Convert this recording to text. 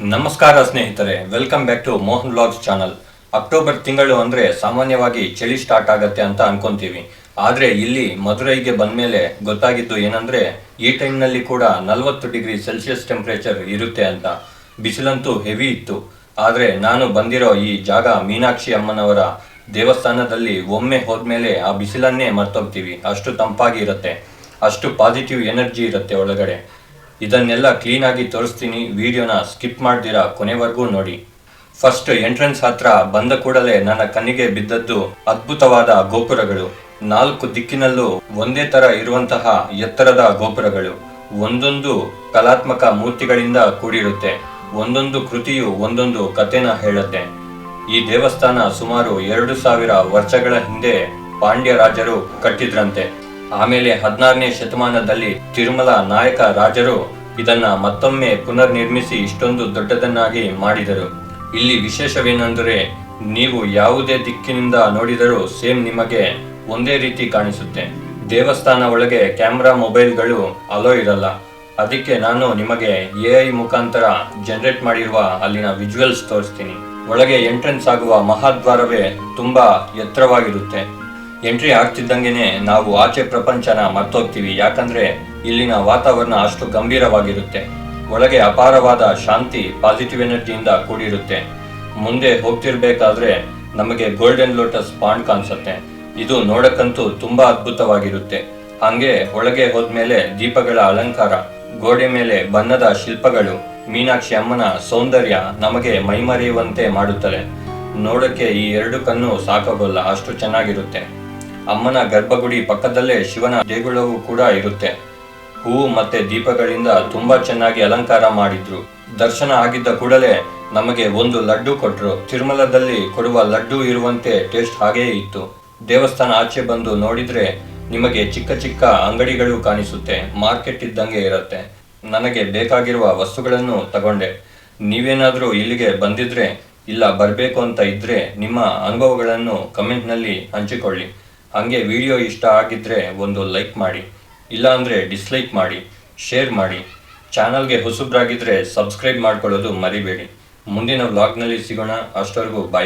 ನಮಸ್ಕಾರ ಸ್ನೇಹಿತರೆ welcome back to Mohan blogs channel October ತಿಂಗಳು ಅಂದ್ರೆ ಸಾಮಾನ್ಯವಾಗಿ ಚಳಿ ಸ್ಟಾರ್ಟ್ ಆಗತ್ತೆ ಅಂತ ಅನ್ಕೊಂತೀವಿ. ಆದ್ರೆ ಇಲ್ಲಿ ಮಧುರೈಗೆ ಬಂದ ಮೇಲೆ ಗೊತ್ತಾಗಿದ್ದು ಏನಂದ್ರೆ, ಈ ಟೈಮ್ನಲ್ಲಿ ಕೂಡ ನಲವತ್ತು ಡಿಗ್ರಿ ಸೆಲ್ಸಿಯಸ್ ಟೆಂಪರೇಚರ್ ಇರುತ್ತೆ ಅಂತ. ಬಿಸಿಲಂತೂ ಹೆವಿ ಇತ್ತು. ಆದ್ರೆ ನಾನು ಬಂದಿರೋ ಈ ಜಾಗ ಮೀನಾಕ್ಷಿ ಅಮ್ಮನವರ ದೇವಸ್ಥಾನದಲ್ಲಿ ಒಮ್ಮೆ ಹೋದ್ಮೇಲೆ ಆ ಬಿಸಿಲನ್ನೇ ಮರ್ತೋಗ್ತೀವಿ. ಅಷ್ಟು ತಂಪಾಗಿ ಇರುತ್ತೆ. ಅಷ್ಟು ಪಾಸಿಟಿವ್ ಎನರ್ಜಿ ಇರುತ್ತೆ ಒಳಗಡೆ. ಇದನ್ನೆಲ್ಲ ಕ್ಲೀನ್ ಆಗಿ ತೋರಿಸ್ತೀನಿ. ವಿಡಿಯೋನ ಸ್ಕಿಪ್ ಮಾಡ್ದಿರಾ ಕೊನೆವರೆಗೂ ನೋಡಿ. ಫಸ್ಟ್ ಎಂಟ್ರೆನ್ಸ್ ಹತ್ರ ಬಂದ ಕೂಡಲೇ ನನ್ನ ಕಣ್ಣಿಗೆ ಬಿದ್ದದ್ದು ಅದ್ಭುತವಾದ ಗೋಪುರಗಳು. ನಾಲ್ಕು ದಿಕ್ಕಿನಲ್ಲೂ ಒಂದೇ ತರ ಇರುವಂತಹ ಎತ್ತರದ ಗೋಪುರಗಳು. ಒಂದೊಂದು ಕಲಾತ್ಮಕ ಮೂರ್ತಿಗಳಿಂದ ಕೂಡಿರುತ್ತೆ. ಒಂದೊಂದು ಕೃತಿಯು ಒಂದೊಂದು ಕಥೆನ ಹೇಳುತ್ತೆ. ಈ ದೇವಸ್ಥಾನ ಸುಮಾರು ಎರಡು ಸಾವಿರ ವರ್ಷಗಳ ಹಿಂದೆ ಪಾಂಡ್ಯ ರಾಜರು ಕಟ್ಟಿದ್ರಂತೆ. ಆಮೇಲೆ ಹದಿನಾರನೇ ಶತಮಾನದಲ್ಲಿ ತಿರುಮಲ ನಾಯಕ ರಾಜರು ಇದನ್ನ ಮತ್ತೊಮ್ಮೆ ಪುನರ್ ನಿರ್ಮಿಸಿ ಇಷ್ಟೊಂದು ದೊಡ್ಡದನ್ನಾಗಿ ಮಾಡಿದರು. ಇಲ್ಲಿ ವಿಶೇಷವೇನೆಂದರೆ ನೀವು ಯಾವುದೇ ದಿಕ್ಕಿನಿಂದ ನೋಡಿದರೂ ಸೇಮ್ ನಿಮಗೆ ಒಂದೇ ರೀತಿ ಕಾಣಿಸುತ್ತೆ. ದೇವಸ್ಥಾನ ಒಳಗೆ ಕ್ಯಾಮ್ರಾ ಮೊಬೈಲ್ಗಳು ಅಲೋ ಇರಲ್ಲ. ಅದಕ್ಕೆ ನಾನು ನಿಮಗೆ ಎ ಐ ಮುಖಾಂತರ ಜನರೇಟ್ ಮಾಡಿರುವ ಅಲ್ಲಿನ ವಿಜುವಲ್ಸ್ ತೋರಿಸ್ತೀನಿ. ಒಳಗೆ ಎಂಟ್ರೆನ್ಸ್ ಆಗುವ ಮಹಾದ್ವಾರವೇ ತುಂಬಾ ಎತ್ತರವಾಗಿರುತ್ತೆ. ಎಂಟ್ರಿ ಆಗ್ತಿದ್ದಂಗೆನೆ ನಾವು ಆಚೆ ಪ್ರಪಂಚನ ಮರ್ತೋಗ್ತೀವಿ. ಯಾಕಂದ್ರೆ ಇಲ್ಲಿನ ವಾತಾವರಣ ಅಷ್ಟು ಗಂಭೀರವಾಗಿರುತ್ತೆ. ಒಳಗೆ ಅಪಾರವಾದ ಶಾಂತಿ ಪಾಸಿಟಿವ್ ಎನರ್ಜಿಯಿಂದ ಕೂಡಿರುತ್ತೆ. ಮುಂದೆ ಹೋಗ್ತಿರ್ಬೇಕಾದ್ರೆ ನಮಗೆ ಗೋಲ್ಡನ್ ಲೋಟಸ್ ಪಾಂಡ್ ಕಾಣಿಸುತ್ತೆ. ಇದು ನೋಡಕ್ಕಂತೂ ತುಂಬಾ ಅದ್ಭುತವಾಗಿರುತ್ತೆ. ಹಂಗೆ ಒಳಗೆ ಹೋದ್ಮೇಲೆ ದೀಪಗಳ ಅಲಂಕಾರ, ಗೋಡೆ ಮೇಲೆ ಬಣ್ಣದ ಶಿಲ್ಪಗಳು, ಮೀನಾಕ್ಷಿ ಅಮ್ಮನ ಸೌಂದರ್ಯ ನಮಗೆ ಮೈಮರೆಯುವಂತೆ ಮಾಡುತ್ತದೆ ನೋಡಕ್ಕೆ ಈ ಎರಡು ಕಣ್ಣು ಸಾಕಾಗೋಲ್ಲ, ಅಷ್ಟು ಚೆನ್ನಾಗಿರುತ್ತೆ. ಅಮ್ಮನ ಗರ್ಭಗುಡಿ ಪಕ್ಕದಲ್ಲೇ ಶಿವನ ದೇಗುಲವೂ ಕೂಡ ಇರುತ್ತೆ. ಹೂವು ಮತ್ತೆ ದೀಪಗಳಿಂದ ತುಂಬಾ ಚೆನ್ನಾಗಿ ಅಲಂಕಾರ ಮಾಡಿದ್ರು. ದರ್ಶನ ಆಗಿದ್ದ ಕೂಡಲೇ ನಮಗೆ ಒಂದು ಲಡ್ಡು ಕೊಟ್ರು. ತಿರುಮಲದಲ್ಲಿ ಕೊಡುವ ಲಡ್ಡು ಇರುವಂತೆ ಟೇಸ್ಟ್ ಹಾಗೇ ಇತ್ತು. ದೇವಸ್ಥಾನ ಆಚೆ ಬಂದು ನೋಡಿದ್ರೆ ನಿಮಗೆ ಚಿಕ್ಕ ಚಿಕ್ಕ ಅಂಗಡಿಗಳು ಕಾಣಿಸುತ್ತೆ. ಮಾರ್ಕೆಟ್ ಇದ್ದಂಗೆ ಇರುತ್ತೆ. ನನಗೆ ಬೇಕಾಗಿರುವ ವಸ್ತುಗಳನ್ನು ತಗೊಂಡೆ. ನೀವೇನಾದರೂ ಇಲ್ಲಿಗೆ ಬಂದಿದ್ರೆ ಇಲ್ಲ ಬರಬೇಕು ಅಂತ ಇದ್ರೆ ನಿಮ್ಮ ಅನುಭವಗಳನ್ನು ಕಮೆಂಟ್ನಲ್ಲಿ ಹಂಚಿಕೊಳ್ಳಿ. ಹಾಗೆ ವಿಡಿಯೋ ಇಷ್ಟ ಆಗಿದ್ದರೆ ಒಂದು ಲೈಕ್ ಮಾಡಿ, ಇಲ್ಲಾಂದರೆ ಡಿಸ್ಲೈಕ್ ಮಾಡಿ ಶೇರ್ ಮಾಡಿ. ಚಾನಲ್ಗೆ ಹೊಸಬ್ರಾಗಿದ್ದರೆ ಸಬ್ಸ್ಕ್ರೈಬ್ ಮಾಡ್ಕೊಳ್ಳೋದು ಮರಿಬೇಡಿ. ಮುಂದಿನ ವ್ಲಾಗ್ನಲ್ಲಿ ಸಿಗೋಣ. ಅಷ್ಟವರೆಗೂ ಬಾಯ್